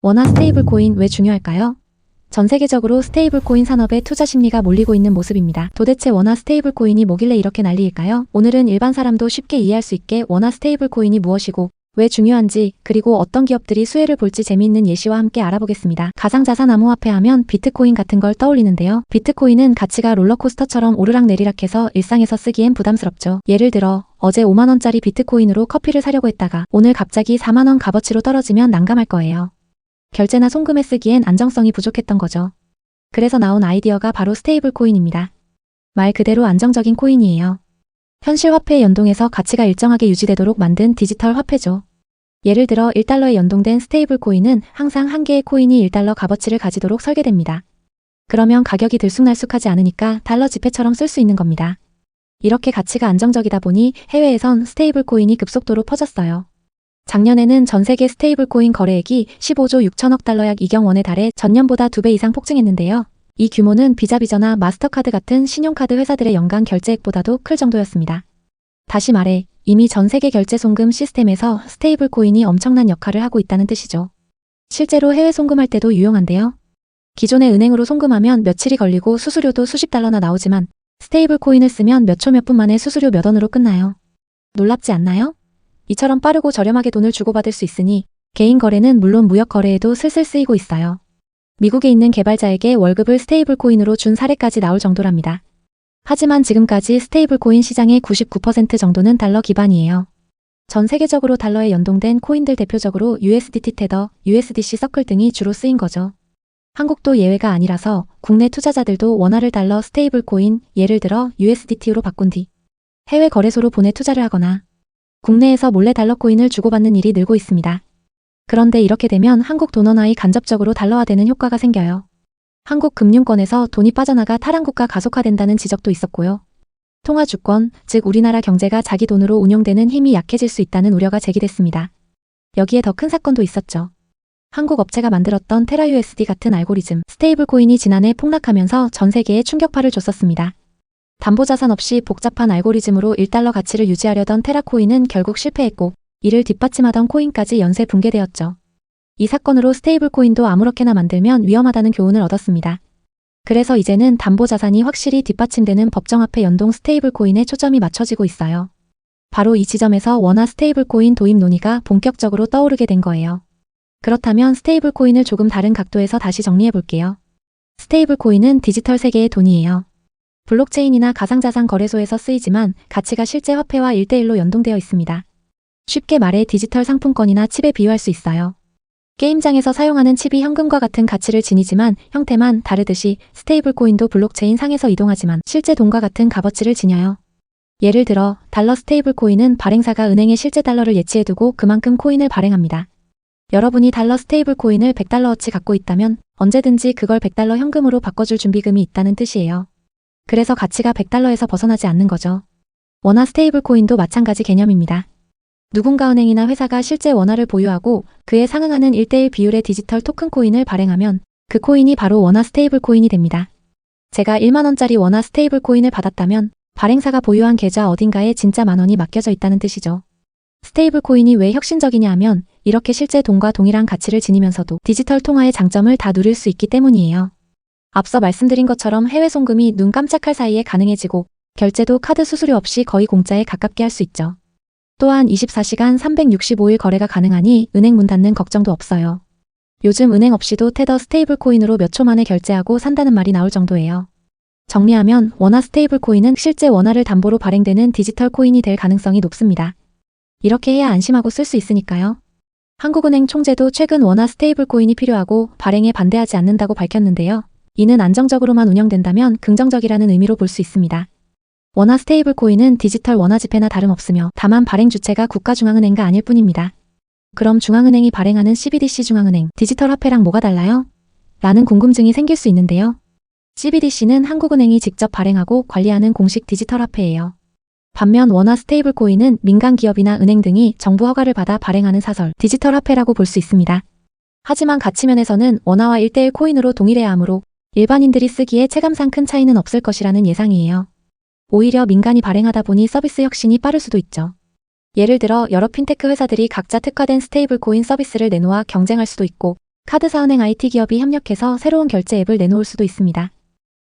원화 스테이블 코인 왜 중요할까요? 전 세계적으로 스테이블 코인 산업에 투자 심리가 몰리고 있는 모습입니다. 도대체 원화 스테이블 코인이 뭐길래 이렇게 난리일까요? 오늘은 일반 사람도 쉽게 이해할 수 있게 원화 스테이블 코인이 무엇이고 왜 중요한지 그리고 어떤 기업들이 수혜를 볼지 재미있는 예시와 함께 알아보겠습니다. 가상자산 암호화폐 하면 비트코인 같은 걸 떠올리는데요. 비트코인은 가치가 롤러코스터처럼 오르락내리락해서 일상에서 쓰기엔 부담스럽죠. 예를 들어 어제 5만원짜리 비트코인으로 커피를 사려고 했다가 오늘 갑자기 4만원 값어치로 떨어지면 난감할 거예요. 결제나 송금에 쓰기엔 안정성이 부족했던 거죠. 그래서 나온 아이디어가 바로 스테이블 코인입니다. 말 그대로 안정적인 코인이에요. 현실 화폐에 연동해서 가치가 일정하게 유지되도록 만든 디지털 화폐죠. 예를 들어 1달러에 연동된 스테이블 코인은 항상 한 개의 코인이 1달러 값어치를 가지도록 설계됩니다. 그러면 가격이 들쑥날쑥하지 않으니까 달러 지폐처럼 쓸 수 있는 겁니다. 이렇게 가치가 안정적이다 보니 해외에선 스테이블 코인이 급속도로 퍼졌어요. 작년에는 전 세계 스테이블 코인 거래액이 15조 6천억 달러 약 2경 원에 달해 전년보다 2배 이상 폭증했는데요. 이 규모는 비자비저나 마스터카드 같은 신용카드 회사들의 연간 결제액보다도 클 정도였습니다. 다시 말해 이미 전 세계 결제 송금 시스템에서 스테이블 코인이 엄청난 역할을 하고 있다는 뜻이죠. 실제로 해외 송금할 때도 유용한데요. 기존의 은행으로 송금하면 며칠이 걸리고 수수료도 수십 달러나 나오지만 스테이블 코인을 쓰면 몇 초 몇 분 만에 수수료 몇 원으로 끝나요. 놀랍지 않나요? 이처럼 빠르고 저렴하게 돈을 주고받을 수 있으니 개인 거래는 물론 무역 거래에도 슬슬 쓰이고 있어요. 미국에 있는 개발자에게 월급을 스테이블 코인으로 준 사례까지 나올 정도랍니다. 하지만 지금까지 스테이블 코인 시장의 99% 정도는 달러 기반이에요. 전 세계적으로 달러에 연동된 코인들 대표적으로 USDT 테더, USDC 서클 등이 주로 쓰인 거죠. 한국도 예외가 아니라서 국내 투자자들도 원화를 달러 스테이블 코인, 예를 들어 USDT로 바꾼 뒤 해외 거래소로 보내 투자를 하거나 국내에서 몰래 달러 코인을 주고받는 일이 늘고 있습니다. 그런데 이렇게 되면 한국 돈원화의 간접적으로 달러화되는 효과가 생겨요. 한국 금융권에서 돈이 빠져나가 탈환국가 가속화된다는 지적도 있었고요. 통화 주권, 즉 우리나라 경제가 자기 돈으로 운용되는 힘이 약해질 수 있다는 우려가 제기됐습니다. 여기에 더 큰 사건도 있었죠. 한국 업체가 만들었던 테라 USD 같은 알고리즘, 스테이블 코인이 지난해 폭락하면서 전 세계에 충격파를 줬었습니다. 담보자산 없이 복잡한 알고리즘으로 1달러 가치를 유지하려던 테라코인은 결국 실패했고 이를 뒷받침하던 코인까지 연쇄 붕괴되었죠. 이 사건으로 스테이블 코인도 아무렇게나 만들면 위험하다는 교훈을 얻었습니다. 그래서 이제는 담보자산이 확실히 뒷받침되는 법정화폐 연동 스테이블 코인에 초점이 맞춰지고 있어요. 바로 이 지점에서 원화 스테이블 코인 도입 논의가 본격적으로 떠오르게 된 거예요. 그렇다면 스테이블 코인을 조금 다른 각도에서 다시 정리해 볼게요. 스테이블 코인은 디지털 세계의 돈이에요. 블록체인이나 가상자산 거래소에서 쓰이지만 가치가 실제 화폐와 1대1로 연동되어 있습니다. 쉽게 말해 디지털 상품권이나 칩에 비유할 수 있어요. 게임장에서 사용하는 칩이 현금과 같은 가치를 지니지만 형태만 다르듯이 스테이블 코인도 블록체인 상에서 이동하지만 실제 돈과 같은 값어치를 지녀요. 예를 들어 달러 스테이블 코인은 발행사가 은행에 실제 달러를 예치해두고 그만큼 코인을 발행합니다. 여러분이 달러 스테이블 코인을 100달러어치 갖고 있다면 언제든지 그걸 100달러 현금으로 바꿔줄 준비금이 있다는 뜻이에요. 그래서 가치가 100달러에서 벗어나지 않는 거죠. 원화 스테이블 코인도 마찬가지 개념입니다. 누군가 은행이나 회사가 실제 원화를 보유하고 그에 상응하는 1대1 비율의 디지털 토큰 코인을 발행하면 그 코인이 바로 원화 스테이블 코인이 됩니다. 제가 1만원짜리 원화 스테이블 코인을 받았다면 발행사가 보유한 계좌 어딘가에 진짜 만원이 맡겨져 있다는 뜻이죠. 스테이블 코인이 왜 혁신적이냐 하면 이렇게 실제 돈과 동일한 가치를 지니면서도 디지털 통화의 장점을 다 누릴 수 있기 때문이에요. 앞서 말씀드린 것처럼 해외 송금이 눈 깜짝할 사이에 가능해지고 결제도 카드 수수료 없이 거의 공짜에 가깝게 할 수 있죠. 또한 24시간 365일 거래가 가능하니 은행 문 닫는 걱정도 없어요. 요즘 은행 없이도 테더 스테이블 코인으로 몇 초 만에 결제하고 산다는 말이 나올 정도예요. 정리하면 원화 스테이블 코인은 실제 원화를 담보로 발행되는 디지털 코인이 될 가능성이 높습니다. 이렇게 해야 안심하고 쓸 수 있으니까요. 한국은행 총재도 최근 원화 스테이블 코인이 필요하고 발행에 반대하지 않는다고 밝혔는데요. 이는 안정적으로만 운영된다면 긍정적이라는 의미로 볼 수 있습니다. 원화 스테이블 코인은 디지털 원화 지폐나 다름없으며 다만 발행 주체가 국가중앙은행가 아닐 뿐입니다. 그럼 중앙은행이 발행하는 CBDC 중앙은행 디지털 화폐랑 뭐가 달라요? 라는 궁금증이 생길 수 있는데요. CBDC는 한국은행이 직접 발행하고 관리하는 공식 디지털 화폐예요. 반면 원화 스테이블 코인은 민간 기업이나 은행 등이 정부 허가를 받아 발행하는 사설 디지털 화폐라고 볼 수 있습니다. 하지만 가치면에서는 원화와 1대1 코인으로 동일해야 하므로 일반인들이 쓰기에 체감상 큰 차이는 없을 것이라는 예상이에요. 오히려 민간이 발행하다 보니 서비스 혁신이 빠를 수도 있죠. 예를 들어 여러 핀테크 회사들이 각자 특화된 스테이블 코인 서비스를 내놓아 경쟁할 수도 있고 카드사 은행 IT 기업이 협력해서 새로운 결제 앱을 내놓을 수도 있습니다.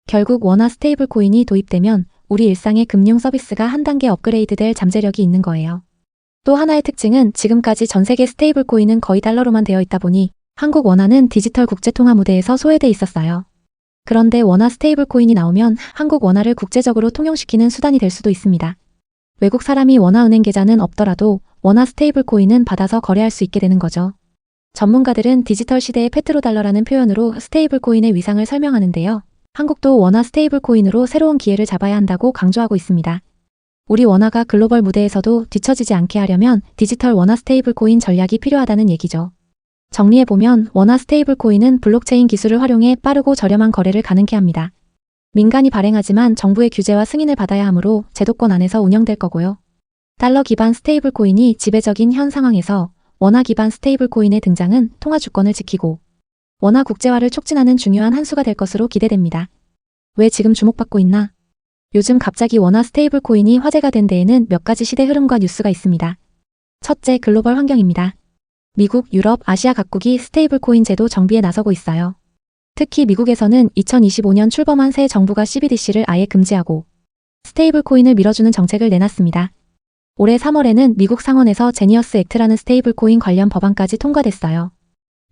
결국 원화 스테이블 코인이 도입되면 우리 일상의 금융 서비스가 한 단계 업그레이드될 잠재력이 있는 거예요. 또 하나의 특징은 지금까지 전 세계 스테이블 코인은 거의 달러로만 되어 있다 보니 한국 원화는 디지털 국제 통화 무대에서 소외돼 있었어요. 그런데 원화 스테이블 코인이 나오면 한국 원화를 국제적으로 통용시키는 수단이 될 수도 있습니다. 외국 사람이 원화 은행 계좌는 없더라도 원화 스테이블 코인은 받아서 거래할 수 있게 되는 거죠. 전문가들은 디지털 시대의 페트로달러라는 표현으로 스테이블 코인의 위상을 설명하는데요. 한국도 원화 스테이블 코인으로 새로운 기회를 잡아야 한다고 강조하고 있습니다. 우리 원화가 글로벌 무대에서도 뒤처지지 않게 하려면 디지털 원화 스테이블 코인 전략이 필요하다는 얘기죠. 정리해보면 원화 스테이블 코인은 블록체인 기술을 활용해 빠르고 저렴한 거래를 가능케 합니다. 민간이 발행하지만 정부의 규제와 승인을 받아야 하므로 제도권 안에서 운영될 거고요. 달러 기반 스테이블 코인이 지배적인 현 상황에서 원화 기반 스테이블 코인의 등장은 통화 주권을 지키고 원화 국제화를 촉진하는 중요한 한 수가 될 것으로 기대됩니다. 왜 지금 주목받고 있나? 요즘 갑자기 원화 스테이블 코인이 화제가 된 데에는 몇 가지 시대 흐름과 뉴스가 있습니다. 첫째, 글로벌 환경입니다. 미국, 유럽, 아시아 각국이 스테이블 코인 제도 정비에 나서고 있어요. 특히 미국에서는 2025년 출범한 새 정부가 CBDC를 아예 금지하고 스테이블 코인을 밀어주는 정책을 내놨습니다. 올해 3월에는 미국 상원에서 제니어스 액트라는 스테이블 코인 관련 법안까지 통과됐어요.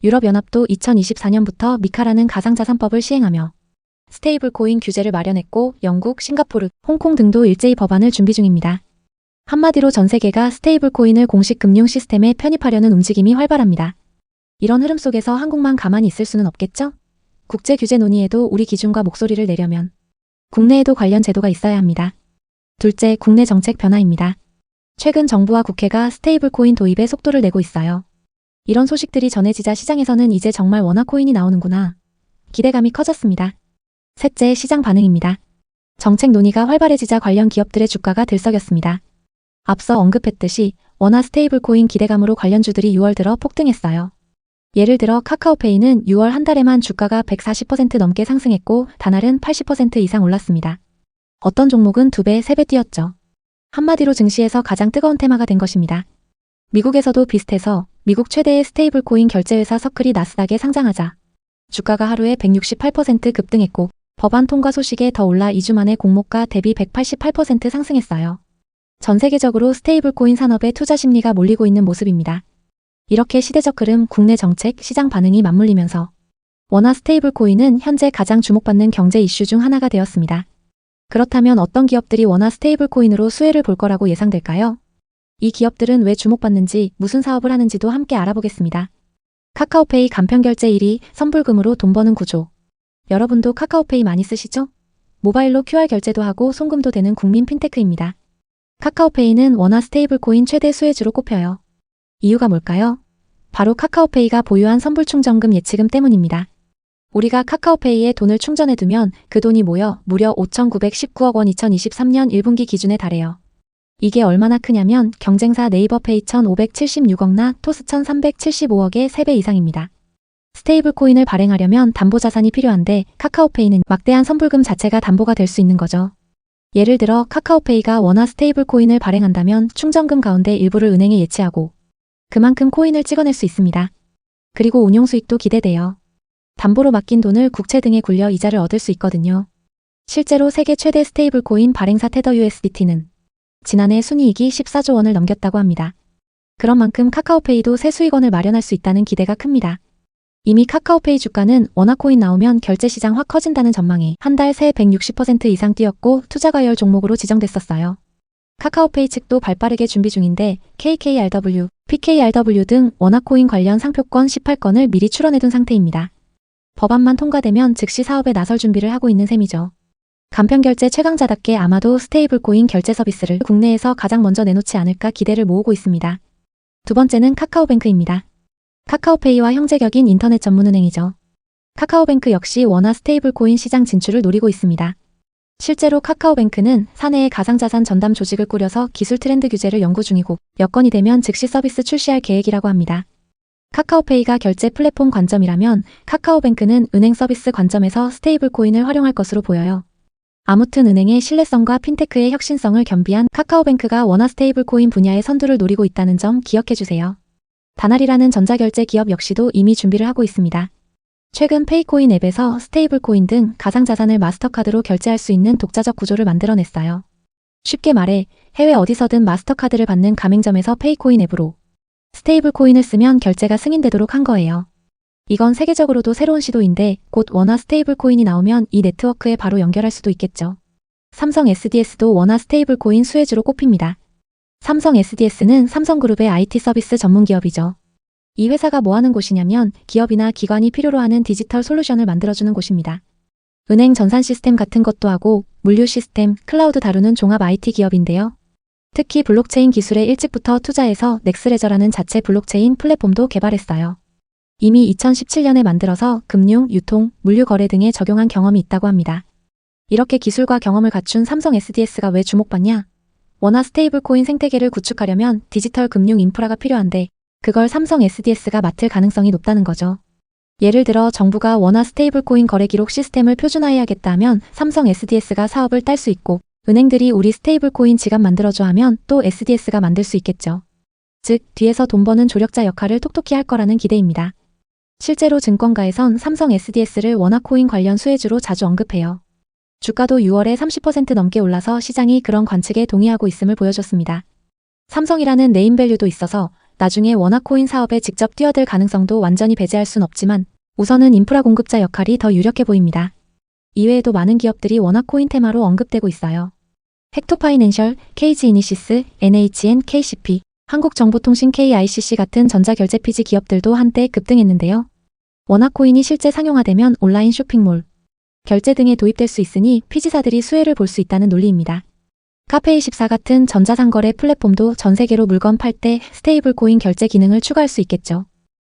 유럽연합도 2024년부터 미카라는 가상자산법을 시행하며 스테이블 코인 규제를 마련했고 영국, 싱가포르, 홍콩 등도 일제히 법안을 준비 중입니다. 한마디로 전 세계가 스테이블 코인을 공식 금융 시스템에 편입하려는 움직임이 활발합니다. 이런 흐름 속에서 한국만 가만히 있을 수는 없겠죠? 국제 규제 논의에도 우리 기준과 목소리를 내려면 국내에도 관련 제도가 있어야 합니다. 둘째, 국내 정책 변화입니다. 최근 정부와 국회가 스테이블 코인 도입에 속도를 내고 있어요. 이런 소식들이 전해지자 시장에서는 이제 정말 원화 코인이 나오는구나. 기대감이 커졌습니다. 셋째, 시장 반응입니다. 정책 논의가 활발해지자 관련 기업들의 주가가 들썩였습니다. 앞서 언급했듯이 원화 스테이블 코인 기대감으로 관련주들이 6월 들어 폭등했어요. 예를 들어 카카오페이는 6월 한 달에만 주가가 140% 넘게 상승했고 단알은 80% 이상 올랐습니다. 어떤 종목은 2배, 3배 뛰었죠. 한마디로 증시에서 가장 뜨거운 테마가 된 것입니다. 미국에서도 비슷해서 미국 최대의 스테이블 코인 결제회사 서클이 나스닥에 상장하자 주가가 하루에 168% 급등했고 법안 통과 소식에 더 올라 2주 만에 공모가 대비 188% 상승했어요. 전 세계적으로 스테이블 코인 산업에 투자 심리가 몰리고 있는 모습입니다. 이렇게 시대적 흐름, 국내 정책, 시장 반응이 맞물리면서 원화 스테이블 코인은 현재 가장 주목받는 경제 이슈 중 하나가 되었습니다. 그렇다면 어떤 기업들이 원화 스테이블 코인으로 수혜를 볼 거라고 예상될까요? 이 기업들은 왜 주목받는지, 무슨 사업을 하는지도 함께 알아보겠습니다. 카카오페이 간편결제 1위, 선불금으로 돈 버는 구조. 여러분도 카카오페이 많이 쓰시죠? 모바일로 QR 결제도 하고 송금도 되는 국민 핀테크입니다. 카카오페이는 원화 스테이블 코인 최대 수혜주로 꼽혀요. 이유가 뭘까요? 바로 카카오페이가 보유한 선불 충전금 예치금 때문입니다. 우리가 카카오페이에 돈을 충전해두면 그 돈이 모여 무려 5,919억 원 2023년 1분기 기준에 달해요. 이게 얼마나 크냐면 경쟁사 네이버페이 1,576억나 토스 1,375억의 3배 이상입니다. 스테이블 코인을 발행하려면 담보 자산이 필요한데 카카오페이는 막대한 선불금 자체가 담보가 될 수 있는 거죠. 예를 들어 카카오페이가 원화 스테이블 코인을 발행한다면 충전금 가운데 일부를 은행에 예치하고 그만큼 코인을 찍어낼 수 있습니다. 그리고 운용 수익도 기대돼요. 담보로 맡긴 돈을 국채 등에 굴려 이자를 얻을 수 있거든요. 실제로 세계 최대 스테이블 코인 발행사 테더 USDT는 지난해 순이익이 14조 원을 넘겼다고 합니다. 그런 만큼 카카오페이도 새 수익원을 마련할 수 있다는 기대가 큽니다. 이미 카카오페이 주가는 원화코인 나오면 결제 시장 확 커진다는 전망에 한달 새 160% 이상 뛰었고 투자 과열 종목으로 지정됐었어요. 카카오페이 측도 발빠르게 준비 중인데 KKRW, PKRW 등 원화코인 관련 상표권 18건을 미리 출원해둔 상태입니다. 법안만 통과되면 즉시 사업에 나설 준비를 하고 있는 셈이죠. 간편결제 최강자답게 아마도 스테이블 코인 결제 서비스를 국내에서 가장 먼저 내놓지 않을까 기대를 모으고 있습니다. 두 번째는 카카오뱅크입니다. 카카오페이와 형제격인 인터넷 전문은행이죠. 카카오뱅크 역시 원화 스테이블 코인 시장 진출을 노리고 있습니다. 실제로 카카오뱅크는 사내에 가상자산 전담 조직을 꾸려서 기술 트렌드 규제를 연구 중이고 여건이 되면 즉시 서비스 출시할 계획이라고 합니다. 카카오페이가 결제 플랫폼 관점이라면 카카오뱅크는 은행 서비스 관점에서 스테이블 코인을 활용할 것으로 보여요. 아무튼 은행의 신뢰성과 핀테크의 혁신성을 겸비한 카카오뱅크가 원화 스테이블 코인 분야의 선두를 노리고 있다는 점 기억해 주세요. 다날이라는 전자결제 기업 역시도 이미 준비를 하고 있습니다. 최근 페이코인 앱에서 스테이블 코인 등 가상자산을 마스터카드로 결제할 수 있는 독자적 구조를 만들어냈어요. 쉽게 말해 해외 어디서든 마스터카드를 받는 가맹점에서 페이코인 앱으로 스테이블 코인을 쓰면 결제가 승인되도록 한 거예요. 이건 세계적으로도 새로운 시도인데 곧 원화 스테이블 코인이 나오면 이 네트워크에 바로 연결할 수도 있겠죠. 삼성 SDS도 원화 스테이블 코인 수혜주로 꼽힙니다. 삼성 SDS는 삼성그룹의 IT 서비스 전문 기업이죠. 이 회사가 뭐 하는 곳이냐면 기업이나 기관이 필요로 하는 디지털 솔루션을 만들어주는 곳입니다. 은행 전산 시스템 같은 것도 하고 물류 시스템, 클라우드 다루는 종합 IT 기업인데요. 특히 블록체인 기술에 일찍부터 투자해서 넥스레저라는 자체 블록체인 플랫폼도 개발했어요. 이미 2017년에 만들어서 금융, 유통, 물류 거래 등에 적용한 경험이 있다고 합니다. 이렇게 기술과 경험을 갖춘 삼성 SDS가 왜 주목받냐? 원화 스테이블 코인 생태계를 구축하려면 디지털 금융 인프라가 필요한데 그걸 삼성 SDS가 맡을 가능성이 높다는 거죠. 예를 들어 정부가 원화 스테이블 코인 거래 기록 시스템을 표준화해야겠다 하면 삼성 SDS가 사업을 딸 수 있고 은행들이 우리 스테이블 코인 지갑 만들어줘 하면 또 SDS가 만들 수 있겠죠. 즉, 뒤에서 돈 버는 조력자 역할을 톡톡히 할 거라는 기대입니다. 실제로 증권가에선 삼성 SDS를 원화 코인 관련 수혜주로 자주 언급해요. 주가도 6월에 30% 넘게 올라서 시장이 그런 관측에 동의하고 있음을 보여줬습니다. 삼성이라는 네임밸류도 있어서 나중에 원화 코인 사업에 직접 뛰어들 가능성도 완전히 배제할 순 없지만 우선은 인프라 공급자 역할이 더 유력해 보입니다. 이외에도 많은 기업들이 원화 코인 테마로 언급되고 있어요. 헥토파이낸셜, KG이니시스, NHN, KCP, 한국정보통신 KICC 같은 전자결제 피지 기업들도 한때 급등했는데요. 원화 코인이 실제 상용화되면 온라인 쇼핑몰, 결제 등에 도입될 수 있으니 피지사들이 수혜를 볼 수 있다는 논리입니다. 카페24 같은 전자상거래 플랫폼도 전 세계로 물건 팔 때 스테이블 코인 결제 기능을 추가할 수 있겠죠.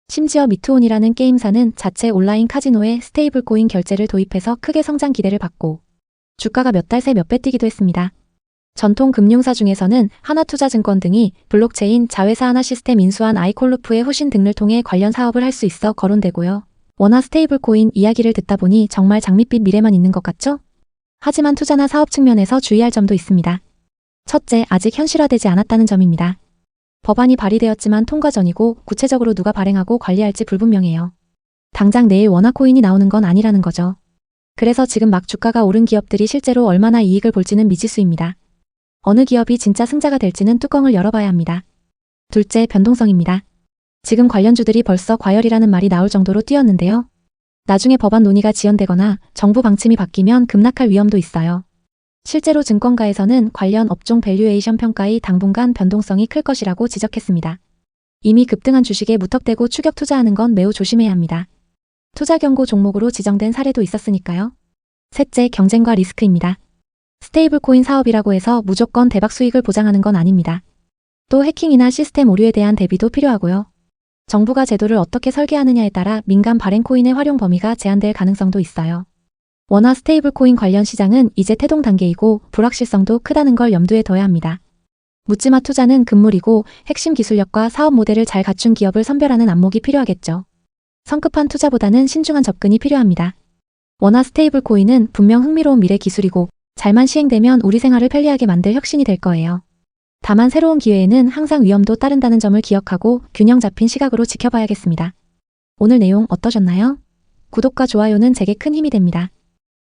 심지어 미투온이라는 게임사는 자체 온라인 카지노에 스테이블 코인 결제를 도입해서 크게 성장 기대를 받고 주가가 몇 달 새 몇 배 뛰기도 했습니다. 전통 금융사 중에서는 하나투자증권 등이 블록체인 자회사 하나 시스템 인수한 아이콜루프의 후신 등을 통해 관련 사업을 할 수 있어 거론되고요. 원화 스테이블 코인 이야기를 듣다 보니 정말 장밋빛 미래만 있는 것 같죠? 하지만 투자나 사업 측면에서 주의할 점도 있습니다. 첫째, 아직 현실화되지 않았다는 점입니다. 법안이 발의되었지만 통과 전이고 구체적으로 누가 발행하고 관리할지 불분명해요. 당장 내일 원화 코인이 나오는 건 아니라는 거죠. 그래서 지금 막 주가가 오른 기업들이 실제로 얼마나 이익을 볼지는 미지수입니다. 어느 기업이 진짜 승자가 될지는 뚜껑을 열어봐야 합니다. 둘째, 변동성입니다. 지금 관련주들이 벌써 과열이라는 말이 나올 정도로 뛰었는데요. 나중에 법안 논의가 지연되거나 정부 방침이 바뀌면 급락할 위험도 있어요. 실제로 증권가에서는 관련 업종 밸류에이션 평가의 당분간 변동성이 클 것이라고 지적했습니다. 이미 급등한 주식에 무턱대고 추격 투자하는 건 매우 조심해야 합니다. 투자 경고 종목으로 지정된 사례도 있었으니까요. 셋째, 경쟁과 리스크입니다. 스테이블 코인 사업이라고 해서 무조건 대박 수익을 보장하는 건 아닙니다. 또 해킹이나 시스템 오류에 대한 대비도 필요하고요. 정부가 제도를 어떻게 설계하느냐에 따라 민간 발행 코인의 활용 범위가 제한될 가능성도 있어요. 원화 스테이블 코인 관련 시장은 이제 태동 단계이고 불확실성도 크다는 걸 염두에 둬야 합니다. 묻지마 투자는 금물이고 핵심 기술력과 사업 모델을 잘 갖춘 기업을 선별하는 안목이 필요하겠죠. 성급한 투자보다는 신중한 접근이 필요합니다. 원화 스테이블 코인은 분명 흥미로운 미래 기술이고 잘만 시행되면 우리 생활을 편리하게 만들 혁신이 될 거예요. 다만 새로운 기회에는 항상 위험도 따른다는 점을 기억하고 균형 잡힌 시각으로 지켜봐야겠습니다. 오늘 내용 어떠셨나요? 구독과 좋아요는 제게 큰 힘이 됩니다.